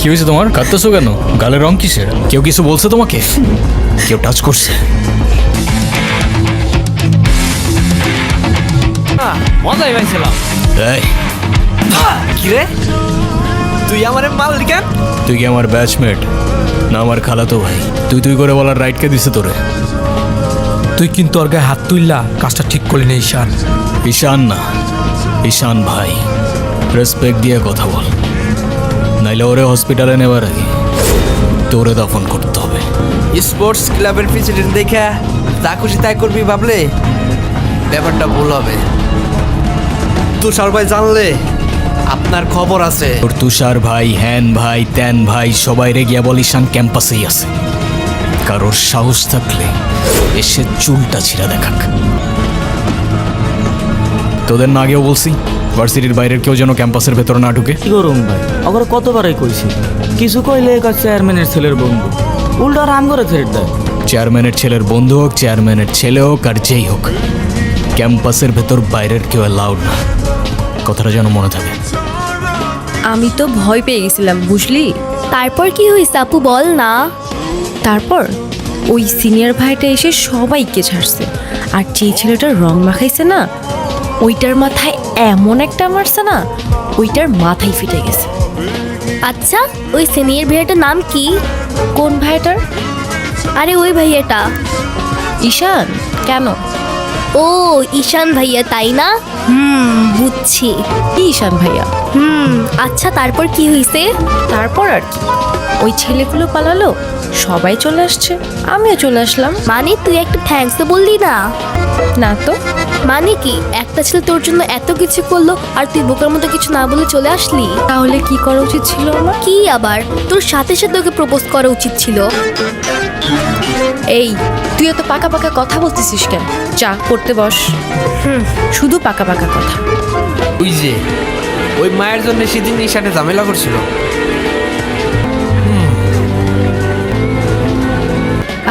কি হয়েছে তোমার? কাঁদতেছো কেন? গালের রং কিসের? কেউ কিছু বলছে তোমাকে? কেউ টাচ করছে? মজাই পাইছিলাম। এই। তুই আমার মাল কেন? তুই কি আমার ব্যাচমেট না আমার খালাতো ভাই। তুই তুই করে বলার রাইট কে দিছে তোরে? তুই কিন্তু ওর গায়ে হাত তুললা কাজটা ঠিক করলি না ঈশান। ঈশান না। ঈশান ভাই। রেসপেক্ট দিয়ে কথা বল। নাইলে ওরে হসপিটালে নেবার আগে তোরে দফন করতে হবে। স্পোর্টস ক্লাবের প্রেসিডেন্ট দেখে যা খুশি তাই করবি ভাবলে ব্যাপারটা ভুল হবে। তুষার ভাই জানলে আপনার খবর আছে। তোর তুষার ভাই হ্যান ভাই ত্যান ভাই সবাই রে গিয়া বল ঈশান ক্যাম্পাসেই আছে। কারোর সাহস থাকলে এসে চুলটা ছিঁড়া দেখাক। তোদের না আগেও বলছি ভার্সিটির বাইরের কেউ যেন ক্যাম্পাসের ভেতর না ঢুকে? কি করুম ভাই? ওকে কতবারই কইছি। কিছু কইলে একা চেয়ারম্যানের ছেলের বন্ধু। উল্টা রাম করে ছেড়ে দেয়। চেয়ারম্যানের ছেলের বন্ধু হোক চেয়ারম্যানের ছেলে হোক আর যেই হোক ক্যাম্পাসের ভেতর বাইরের কেউ অ্যালাউড না। কথাটা যেন মনে থাকে। আমি তো ভয় পেয়ে গেছিলাম বুঝলি? তারপর কি হয়েছে আপু বল না। তারপর ওই সিনিয়র ভাইটা এসে সবাইকে ছাড়ছে। আর যে ছেলেটা রং মাখাইছে না ওইটার মাথায় এমন একটা মারছে না ওইটার মাথায় ফিটে গেছে। আচ্ছা ওই সিনিয়র ভাইয়াটার নাম কি? কোন ভাইয়াটার? আরে ওই ভাইয়াটা। ঈশান কেন? ও ঈশান ভাইয়া তাই না? হুম বুঝছি। কি ঈশান ভাইয়া? হুম। আচ্ছা তারপর কি হয়েছে তারপর আর কি। ওই ছেলেগুলো পালালো সবাই চলে আসছে আমিও চলে আসলাম। মানে তুই একটা থ্যাঙ্কস তো বললি না? না তো। মানে কি একটা ছেলে তোর জন্য এত কিছু করল আর তুই বোকার মতো কিছু না বলে চলে আসলি? তাহলে কি করা উচিত ছিল আমার? কি আবার? তোর সাথে সাথে ওকে প্রপোজ করা উচিত ছিল। এই তুই এত পাকা পাকা কথা বলতেছিস কেন? চা পড়তে বস। হুম। শুধু পাকা পাকা কথা। ওই যে ওই মায়ের জন্য সেদিন ঈশানে ঝামেলা করছিল।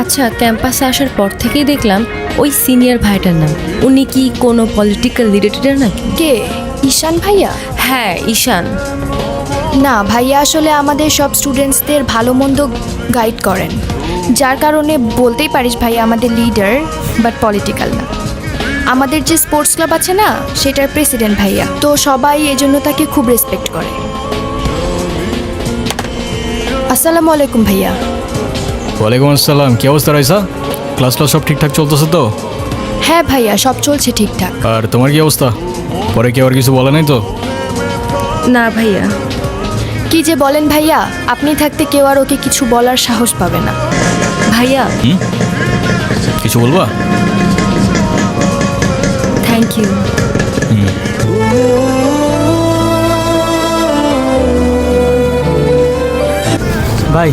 আচ্ছা ক্যাম্পাসে আসার পর থেকেই দেখলাম ওই সিনিয়র ভাইটার নাম। উনি কি কোনো পলিটিক্যাল রিলেটেড নাকি? কে? ঈশান ভাইয়া? হ্যাঁ ঈশান। না ভাইয়া আসলে আমাদের সব স্টুডেন্টসদের ভালো মন্দ গাইড করেন। যার কারণে বলতেই পারিস ভাইয়া আমাদের লিডার বাট পলিটিক্যাল না। আমাদের যে স্পোর্টস ক্লাব আছে না সেটার প্রেসিডেন্ট ভাইয়া। তো সবাই এজন্য তাকে খুব রেসপেক্ট করে। আসসালামু আলাইকুম ভাইয়া। ওয়ালাইকুম আসসালাম। কি অবস্থা রাইসা? ক্লাস ক্লাস সব ঠিকঠাক চলতেছে তো? হ্যাঁ ভাইয়া সব চলছে ঠিকঠাক। আর তোমার কি অবস্থা? পরে কেউ আর কিছু বলে নাই তো? না ভাইয়া। কি যে বলেন ভাইয়া আপনি থাকতে কেউ আর ওকে কিছু বলার সাহস পাবে না। ভাইয়া। কিছু বলবা? থ্যাংক ইউ ভাই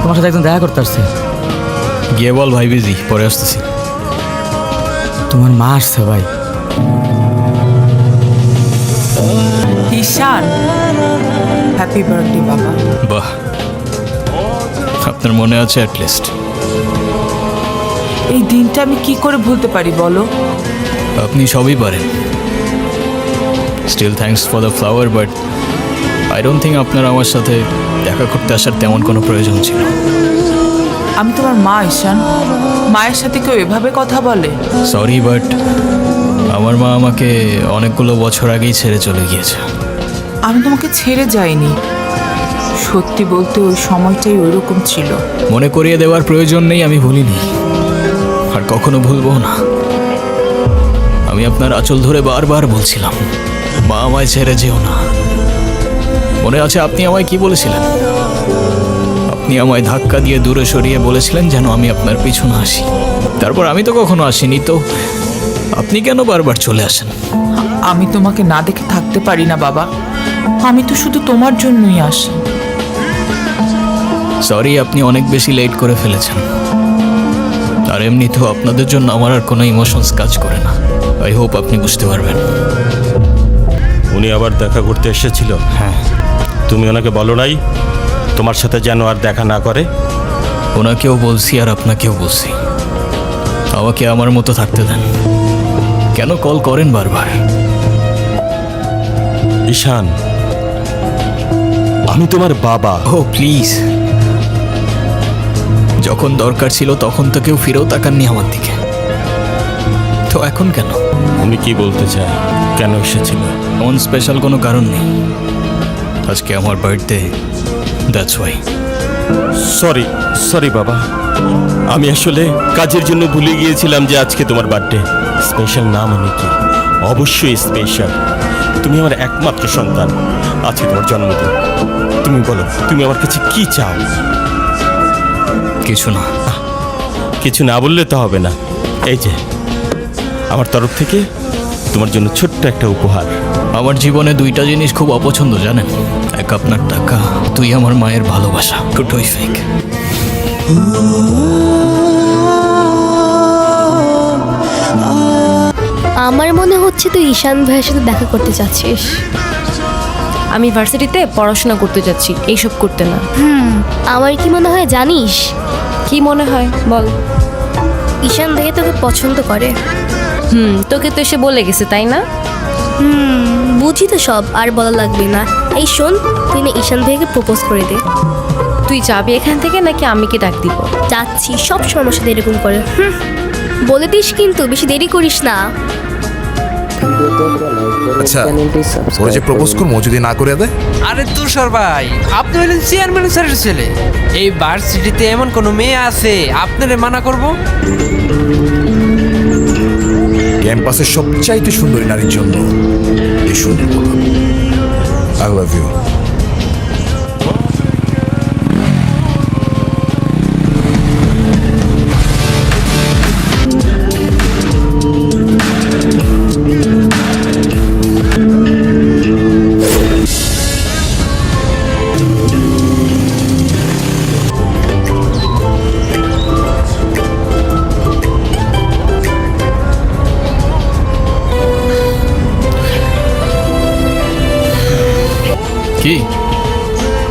তোমার সাথে একজন দেখা করতে আসছে। গিয়ে বল ভাই বিজি পরে আসতেছি। তোমার মা আসছে ভাই। ঈশান হ্যাপি বার্থডে বাবা। বাহ। আপনার মনে আছে অ্যাটলিস্ট এই দিনটা আমি কি করে ভুলতে পারি বলো? আপনি সবই পারেন। Still thanks for the flower but I don't think আপনার আমার সাথে দেখা করতে আসার তেমন কোনো প্রয়োজন ছিল। আমি তোমার মা ঈশান। মায়ের সাথে কেউ এভাবে কথা বলে? সরি বাট আমার মা আমাকে অনেকগুলো বছর আগেই ছেড়ে চলে গিয়েছে। আমি তোমাকে ছেড়ে যাইনি। সত্যি বলতে ওই সময়টাই ওইরকম ছিল। মনে করিয়ে দেওয়ার প্রয়োজন নেই আমি ভুলিনি। আর কখনো ভুলবো না। আমি আপনার আঁচল ধরে বারবার বলছিলাম। মা আমায় ছেড়ে যেও না। মনে আছে আপনি আমায় কি বলেছিলেন? আপনি আমায় ধাক্কা দিয়ে দূরে সরিয়ে বলেছিলেন যেন আমি আপনার পিছনে আসি। তারপর আমি তো কখনো আসিনি তো আপনি কেন বারবার চলে আসেন? আমি তোমাকে না দেখে থাকতে পারি না বাবা। আমি তো শুধু তোমার জন্যই আসি। সরি আপনি অনেক বেশি লেট করে ফেলেছেন। আর এমনিতেও আপনাদের জন্য আমার আর কোনো ইমোশনস কাজ করে না। আই হোপ আপনি বুঝতে পারবেন। উনি আবার দেখা করতে এসেছিল। হ্যাঁ। তুমি ওনাকে বলো নাই তোমার সাথে যেন আর দেখা না করে? ওনাকেও বলছি আর আপনাকেও বলছি। আমাকে আমার মতো থাকতে দেন। কেন কল করেন বারবার? ঈশান আমি তোমার বাবা। ও প্লিজ। যখন দরকার ছিল তখন তো কেউ ফিরেও তাকাননি আমার দিকে। তো এখন কেন? উনি কি বলতে চায় কেন এসেছিল? এমন স্পেশাল কোনো কারণ নেই। আজকে আমার birthday that's why sorry sorry বাবা। আমি আসলে কাজের জন্য ভুলে গিয়েছিলাম যে আজকে তোমার বার্থডে স্পেশাল নাম আমি কি? অবশ্যই স্পেশাল তুমি আমার একমাত্র সন্তান। আজকে তোমার জন্মদিন। তুমি বলো তুমি আমার কাছে কি চাও? কিছু না। কিছু না বললে তো হবে না। এই যে আমার তরফ থেকে তোমার জন্য ছোট্ট একটা উপহার। আমার জীবনে দুইটা জিনিস খুব অপছন্দ জানেন? এক আপনার টাকা তুই আমার মায়ের ভালোবাসা। দুটোই ফেক আমার মনে হচ্ছে তুই ঈশান ভাইয়ের সাথে দেখা করতে চাচ্ছিস আমি ভার্সিটিতে পড়াশোনা করতে যাচ্ছি এইসব করতে না। আমার কি মনে হয় জানিস? কি মনে হয়? বল। ঈশান ভাইয়া তোকে পছন্দ করে। হুম তোকে তো এসে বলে গেছে তাই না? হুম বুঝি তো সব আর বলা লাগবে না। এই শোন তুই না ঈশান ভাইয়াকে প্রপোজ করে দে। তুই যাবি এখান থেকে নাকি আমি কি ডাক দিব? যাচ্ছি সব সময় সাথে এরকম করে। হুম। বলে দিস কিন্তু বেশি দেরি করিস না। আচ্ছা ওরা যে প্রপোজ করব যদি না করে দেয়? আরে তুষার ভাই আপনি হলেন চেয়ারম্যান স্যারের ছেলে। এই ভার্সিটিতে এমন কোনো মেয়ে আছে আপনারে মানা করব? ক্যাম্পাসের সবচাইতে সুন্দরী নারীর জন্য এই সুন্দর আই লাভ ইউ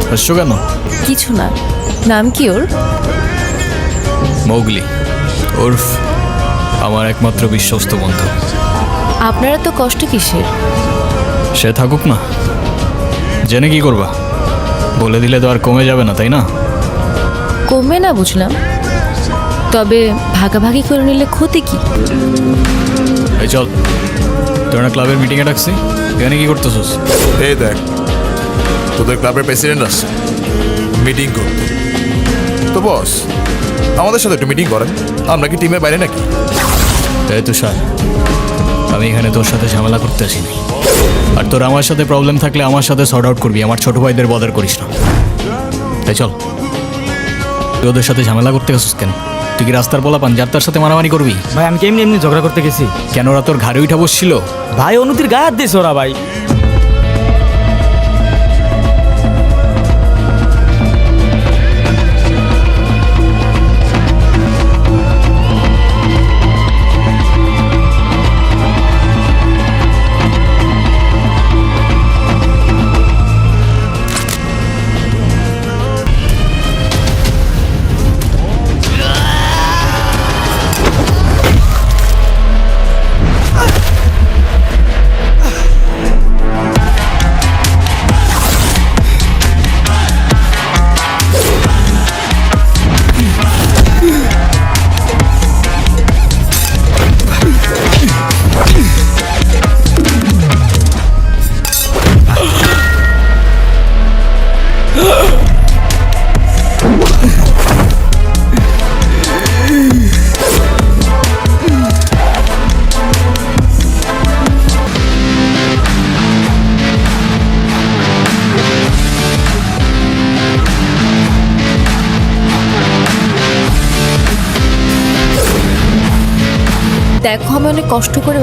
হাসছো কেন? কিছু না। নাম কি ওর? মৌগলি। ওরফ আমার একমাত্র বিশ্বস্ত বন্ধু। আপনারা তো কষ্ট কিসের? সে থাকুক না। জেনে কি করবা? বলে দিলে তো আর কমে যাবে না তাই না? কমবে না বুঝলাম। তবে ভাগাভাগি করে নিলে ক্ষতি কি? এই চল তোর না ক্লাবের মিটিংয়ে ডাকছি। এখানে কি করতেছিস? এই দেখ তোদের ক্লাবের প্রেসিডেন্ট আছে মিটিং করতে তো বস আমাদের সাথে একটু মিটিং করেন। আমরা কি টিমের বাইরে নাকি? এই তুষার আমি এখানে তোর সাথে ঝামেলা করতে আসিনি। আর তোর আমার সাথে প্রবলেম থাকলে আমার সাথে সর্ট আউট করবি আমার ছোট ভাইদের বদার করিস না। তাই চল। তুই ওদের সাথে ঝামেলা করতে গেছিস কেন? তুই কি রাস্তার বলা পান যার তার সাথে মারামারি করবি? ভাই আমি কেমনি এমনি ঝগড়া করতে গেছি? কেন ওরা তোর ঘাড়ে উঠা বসছিল? ভাই অনুতির গায়ে হাত দিয়েছে ওরা ভাই।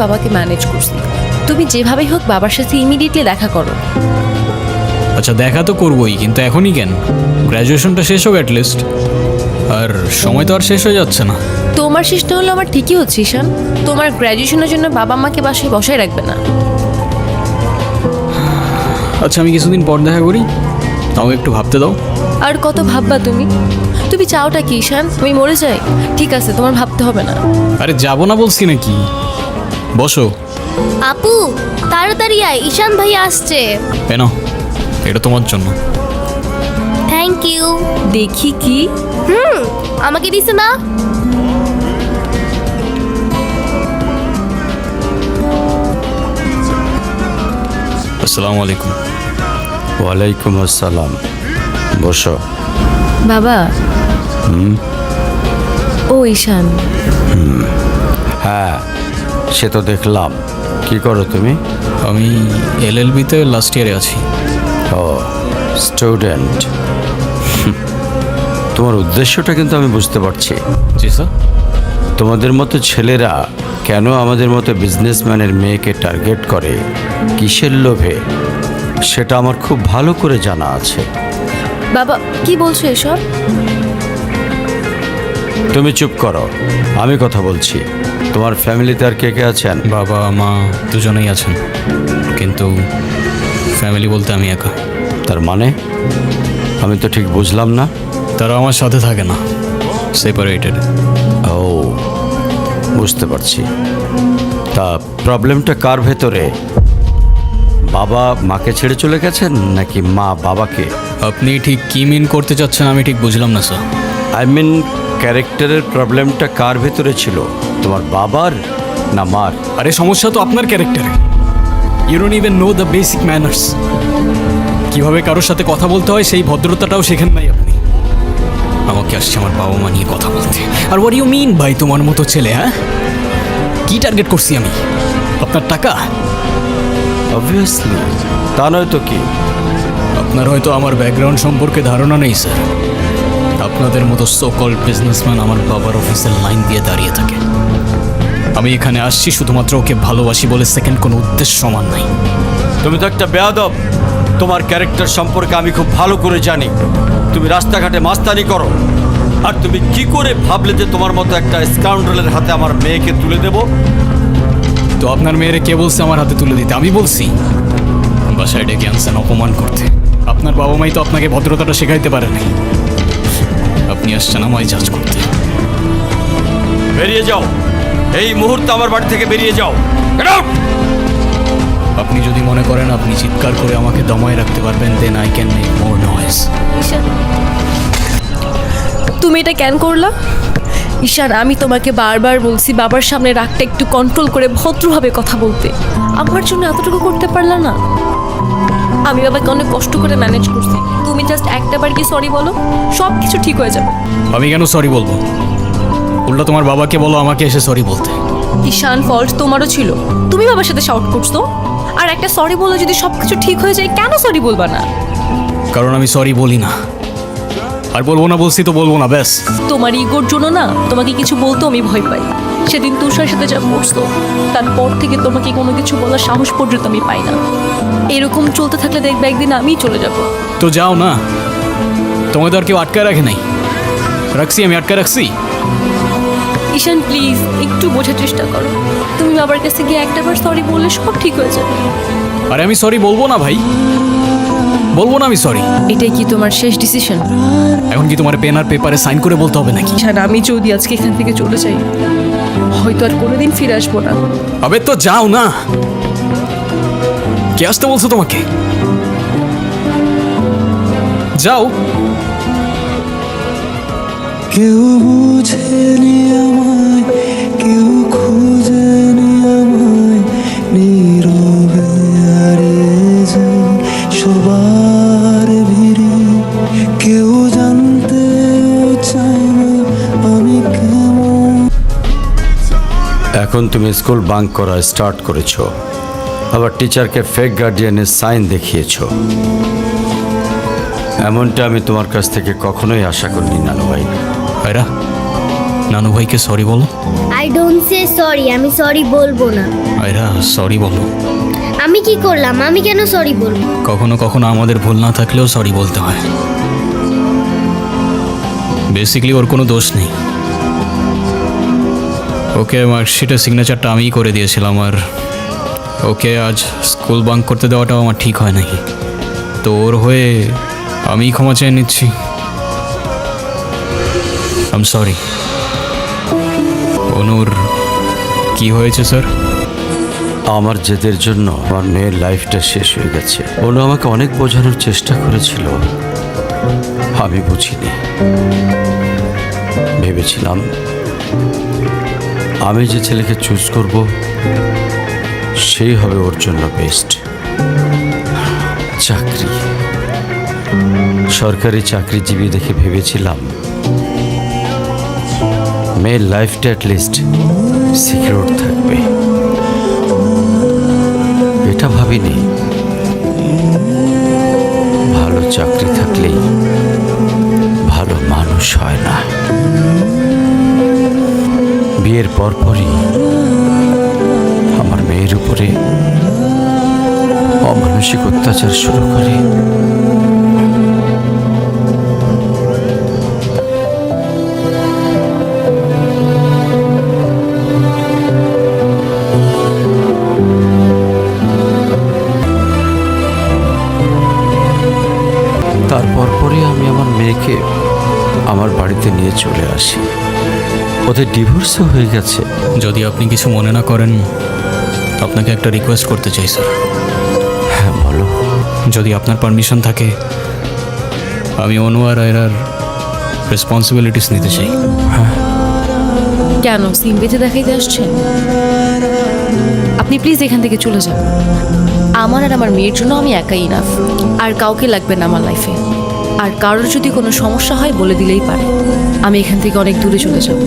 বাবাকে ম্যানেজ করছি। তুমি যেভাবেই হোক বাবার সাথে ইমিডিয়েটলি দেখা করো। আচ্ছা দেখা তো করবোই কিন্তু এখনই কেন? গ্র্যাজুয়েশনটা শেষ হোক অ্যাটলিস্ট আর সময় তো আর শেষ হয়ে যাচ্ছে না। তোমার শেষটা হলো আমার ঠিকই হচ্ছে ঈশান। তোমার গ্র্যাজুয়েশনের জন্য বাবা মাকে বাসায় বসায় রাখবে না। আচ্ছা আমি কিছুদিন পর দেখা করি। তাও একটু ভাবতে দাও। আর কত ভাববা তুমি? তুমি চাওটা কি ঈশান? আমি মরে যাই? ঠিক আছে তোমার ভাবতে হবে না। আরে যাব না বলছি নাকি? বসো। আপু তাড়াতাড়ি আয় ঈশান ভাই আসছে। কেন এটা তোমার জন্য। থ্যাংক ইউ দেখি কি? হুম আমাকে দিছে না? আসসালামু আলাইকুম। ওয়ালাইকুম আসসালাম। বসো। বাবা। হুম? ও ঈশান। হ্যাঁ। সে তো দেখলাম। কি করো তুমি? আমি এলএলবিতে লাস্ট ইয়ারে আছি। ও স্টুডেন্ট তোমার উদ্দেশ্যটা কিন্তু আমি বুঝতে পারছি। জি স্যার তোমাদের মতো ছেলেরা কেন আমাদের মতো বিজনেসম্যানের মেয়েকে টার্গেট করে? কিসের লোভে? সেটা আমার খুব ভালো করে জানা আছে। বাবা কি বলছো এসব? তুমি চুপ করো আমি কথা বলছি। তোমার ফ্যামিলিতে আর কে কে আছেন? বাবা মা দুজনেই আছেন। কিন্তু ফ্যামিলি বলতে আমি একা। তার মানে? আমি তো ঠিক বুঝলাম না। তারা আমার সাথে থাকে না। সেপারেটেড ও বুঝতে পারছি। তা প্রবলেমটা কার ভেতরে? বাবা মাকে ছেড়ে চলে গেছেন নাকি মা বাবাকে? আপনি ঠিক কি মিন করতে চাচ্ছেন আমি ঠিক বুঝলাম না স্যার আই মিন ক্যারেক্টারের প্রবলেমটা কার ভেতরে ছিল? তোমার বাবার না মার? আরে সমস্যা তো আপনার ক্যারেক্টারে you don't even know the basic manners কীভাবে কারোর সাথে কথা বলতে হয় সেই ভদ্রতাটাও শেখেন নাই আপনি। আমাকে আসছে আমার বাবা মা নিয়ে কথা বলতে। আর ওয়ার ইউ মিন ভাই তোমার মতো ছেলে হ্যাঁ? কি টার্গেট করছি আমি? আপনার টাকা? অবভিয়াসলি তা নয় তো কি? আপনার হয়তো আমার ব্যাকগ্রাউন্ড সম্পর্কে ধারণা নেই স্যার আপনাদের মতো সোকল বিজনেসম্যান আমার বাবার অফিসের লাইন দিয়ে দাঁড়িয়ে থাকে। আমি এখানে আসছি শুধুমাত্র ওকে ভালোবাসি বলে সেকেন্ড কোনো উদ্দেশ্য সমান নাই। তুমি তো একটা বেয়াদব। তোমার ক্যারেক্টার সম্পর্কে আমি খুব ভালো করে জানি। তুমি রাস্তাঘাটে মাস্তানি করো। আর তুমি কি করে ভাবলে যে তোমার মতো একটা স্কাউন্ডারের হাতে আমার মেয়েকে তুলে দেবো? তো আপনার মেয়েরে কে বলছে আমার হাতে তুলে দিতে? আমি বলছি। বাসায় ডেকে আনছেন অপমান করতে। আপনার বাবা মাই তো আপনাকে ভদ্রতাটা শেখাইতে পারে নাই। আপনি আসছেন আমায় জাজ করতে। বেরিয়ে যাও। এই মুহূর্তে আমার বাড়ি থেকে বেরিয়ে যাও। আপনি যদি মনে করেন আপনি চিৎকার করে আমাকে দমায় রাখতে পারবেন then I can make more noise তুমি এটা কেন করলা? ঈশান আমি তোমাকে বারবার বলছি বাবার সামনে রাগটা একটু কন্ট্রোল করে ভদ্রভাবে কথা বলতে। আমার জন্য এতটুকু করতে পারলা না। আমি বাবাকে অনেক কষ্ট করে ম্যানেজ করছি। তুমি জাস্ট একটা বার কি সরি বলো? সব কিছু ঠিক হয়ে যাবে। আমি কেন সরি বলব? উল্টা তোমার বাবাকে বলো আমাকে এসে সরি বলতে। ঈশান ফল্ট তোমারও ছিল। তুমি বাবার সাথে শাউট করছ। আর একটা সরি বলে যদি সব কিছু ঠিক হয়ে যায় কেন সরি বলবা না? কারণ আমি সরি বলি না। আর বলব না বলছি তো বলব না ব্যাস। তোমার ইগোর জন্য না তোমাকে কিছু বলতেও আমি ভয় পাই। সেদিন তুষার সাথে যা করছ তারপর থেকে তোমাকে কোনো কিছু বলার সাহস পর্যন্ত আমি পাই না। এরকম চলতে থাকলে দেখবে একদিন আমিই চলে যাব। তো যাও না। তোমাদের আর কেউ আটকায় রাখে নাই। রাখছি আমি আটকায় রাখছি? ঈশান প্লিজ একটু বোঝার চেষ্টা করো। তুমি বাবার কাছে গিয়ে একটাবার সরি বললে সব ঠিক হয়ে যাবে। আরে আমি সরি বলব না ভাই। বলব না আমি সরি এটাই কি তোমার শেষ ডিসিশন এখন কি তোমার পেন আর পেপারে সাইন করে বলতে হবে নাকি? ঈশান আমি যদি আজকে এখান থেকে চলে যাই হয়তো আর কোনোদিন ফিরে আসব না। আবে তো যাও না। কে আসতে বলছো তোমাকে? যাও। কেউ বুঝেনি আমায়, কেউ খুঁজেনি আমায়। নীরবে হারিয়ে যাই সবার ভিড়ে। কেউ জানতেও চায় না আমি কেমন। এখন তুমি স্কুল বাঙ্ক করা স্টার্ট করেছ। আবার টিচারকে ফেক গার্ডিয়ানের সাইন দেখিয়েছো। এমনটা আমি তোমার কাছ থেকে কখনোই আশা করিনি নানু ভাই ভাইরা। নানু ভাইকে সরি বলো। আই ডোন্ট সে সরি আমি সরি বলব না। ভাইরা সরি বলো। আমি কি করলাম? আমি কেন সরি বলব? কখনো কখনো আমাদের ভুল না থাকলেও সরি বলতে হয়। বেসিক্যালি ওর কোনো দোষ নেই। ওকে মার্কশিটের সিগনেচারটা আমিই করে দিয়েছিলাম আর ওকে আজ স্কুল বাঙ্ক করতে দেওয়াটাও আমার ঠিক হয় নাই। তো ওর হয়ে আমিই ক্ষমা চেয়ে নিচ্ছি। আম সরি অনুর, কি হয়েছে, স্যার? আমার জেদের জন্য আমার মেয়ের লাইফটা শেষ হয়ে গেছে। অনু আমাকে অনেক বোঝানোর চেষ্টা করেছিল। আমি বুঝিনি। ভেবেছিলাম আমি যে ছেলেকে চুজ করব, সেই হবে ওর জন্য বেস্ট চাকরি। সরকারি চাকরিজীবী দেখে ভেবেছিলাম মেয়ের লাইফটা অ্যাটলিস্ট সিকিউর থাকবে। এটা ভাবিনি। ভালো চাকরি থাকলেই ভালো মানুষ হয় না। বিয়ের পরপরই আমার মেয়ের উপরে অমানসিক অত্যাচার শুরু করে। আমি আমার মেয়েকে আমার বাড়িতে নিয়ে চলে আসি। ওদের ডিভোর্সও হয়ে গেছে। যদি আপনি কিছু মনে না করেন আপনাকে একটা রিকোয়েস্ট করতে চাই স্যার হ্যাঁ বলো। যদি আপনার পারমিশন থাকে আমি অনুয়ার আয়রার রেসপন্সিবিলিটিস নিতে চাই। হ্যাঁ। কেন? সিম বেঁধে দেখাইতে আসছেন? আপনি প্লিজ এখান থেকে চলে যান। আমার আর আমার মেয়ের জন্য আমি একাই ইনাফ আর কাউকে লাগবে না আমার লাইফে আর কারোর যদি কোনো সমস্যা হয় বলে দিলেই পারে। আমি এখান থেকে অনেক দূরে চলে যাব।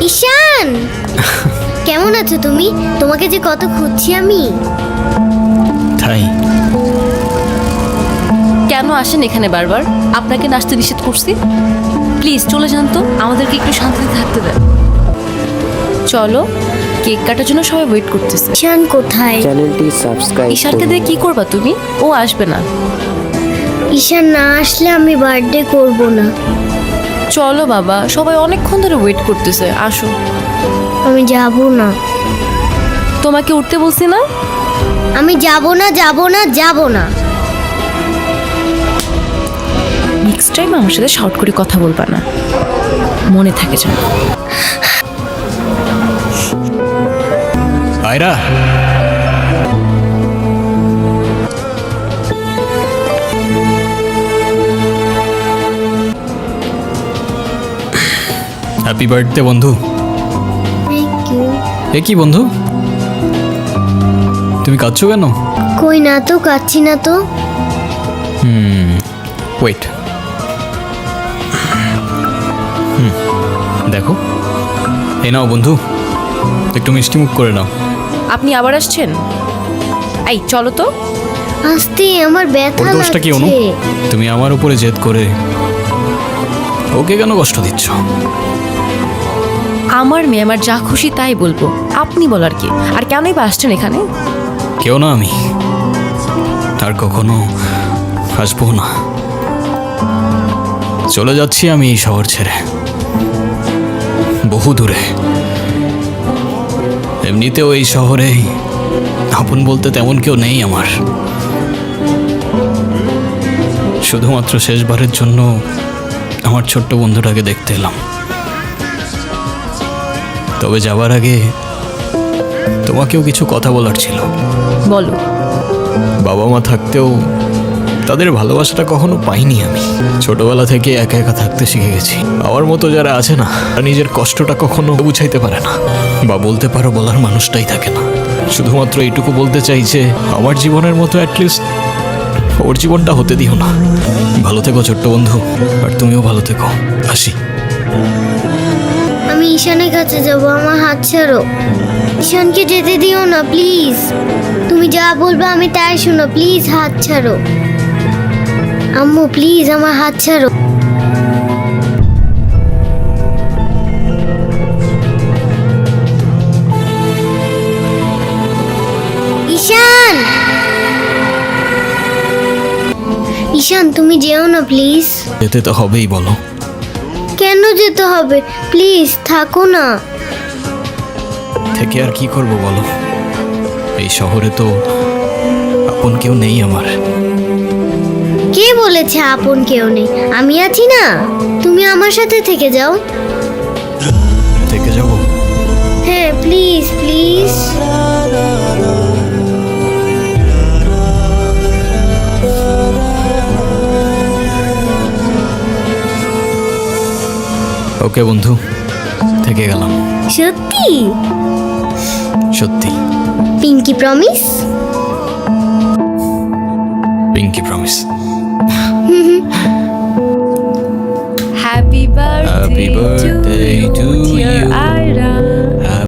ঈশান! কেমন আছো তুমি? তোমাকে যে কত খুঁজছি আমি। তাই? কেন আসেন এখানে বারবার? আপনাকে নাচতে নিষেধ করছি। প্লিজ চলে যান তো। আমাদেরকে একটু শান্তিতে থাকতে দেন। চলো কেক কাটার জন্য সবাই ওয়েট করতেছে। ঈশান কোথায়? চ্যানেলটি সাবস্ক্রাইব ঈশানকে দিয়ে কি করবা তুমি? ও আসবে না। ঈশান না আসলে আমি বার্থডে করব না। চলো বাবা সবাই অনেকক্ষণ ধরে ওয়েট করতেছে। আসো। আমি যাব না। তোমাকে উঠতে বলছি না? আমি যাব না যাব না যাব না। নেক্সট টাইম আমার সাথে শর্ট করে কথা বলবা না। মনে থাকে যেন। আয়রা। হ্যাপি বার্থডে বন্ধু। এ কি বন্ধু? তুমি কাঁদছো কেন? কই না তো কাচ্ছি না তো। হুম ওয়েট দেখো। এ নাও বন্ধু একটু মিষ্টি মুখ করে নাও। আপনি আবার আসছেন? এই চলো তো। আসতে আমার ওর ব্যথা দোষটা কি অনু? লাগছে। তুমি আমার উপরে জেদ করে ওকে কেন কষ্ট দিচ্ছ? আমার মেয়ে আমার যা খুশি তাই বলব। আপনি বলার কি? আর কেনই বা আসছেন এখানে? কেউ না আমি। আর কখনো আসব না। চলে যাচ্ছি আমি এই শহর ছেড়ে। বহু দূরে। এমনিতেও এই শহরে আপন বলতে তেমন কেউ নেই আমার। শুধুমাত্র শেষবারের জন্য আমার ছোট্ট বন্ধুটাকে দেখতে এলাম। তবে যাবার আগে তোমাকেও কিছু কথা বলার ছিল। বলো। বাবা মা থাকতেও তাদের ভালোবাসাটা কখনো পাইনি আমি। ছোটবেলা থেকে একা একা থাকতে শিখে গেছি। আমার মতো যারা আছে না নিজের কষ্টটা কখনো বুঝাইতে পারে না। বা বলতে পারো বলার মানুষটাই থাকে না। শুধুমাত্র এইটুকু বলতে চাই যে, আমার জীবনের মতো অ্যাটলিস্ট ওর জীবনটা হতে দিও না। ভালো থেকো ছোট্ট বন্ধু, আর তুমিও ভালো থেকো। আসি। আমি ঈশানের কাছে যাব, আমার হাত ছাড়ো। ঈশানকে যেতে দিও না প্লিজ তুমি যা বলবে আমি তাই শোনো প্লিজ হাত ছাড়ো। আম্মু প্লিজ আমার হাত ছাড়ো। ঈশান! ঈশান তুমি যেও না প্লিজ যেতে তো হবেই বলো। কেন যেতে হবে? প্লিজ থাকো না। থেকে আর কি করব বলো? এই শহরে তো আপন কেউ নেই আমার। বলেছে আপন কেউ নেই। আমি আছি না। তুমি আমার সাথে থেকে যাও। থেকে যাব? হ্যাঁ প্লিজ প্লিজ ওকে বন্ধু থেকে গেলাম। সত্যি? সত্যি। Pinky promise? Pinky promise. Happy birthday, Happy birthday to, to you.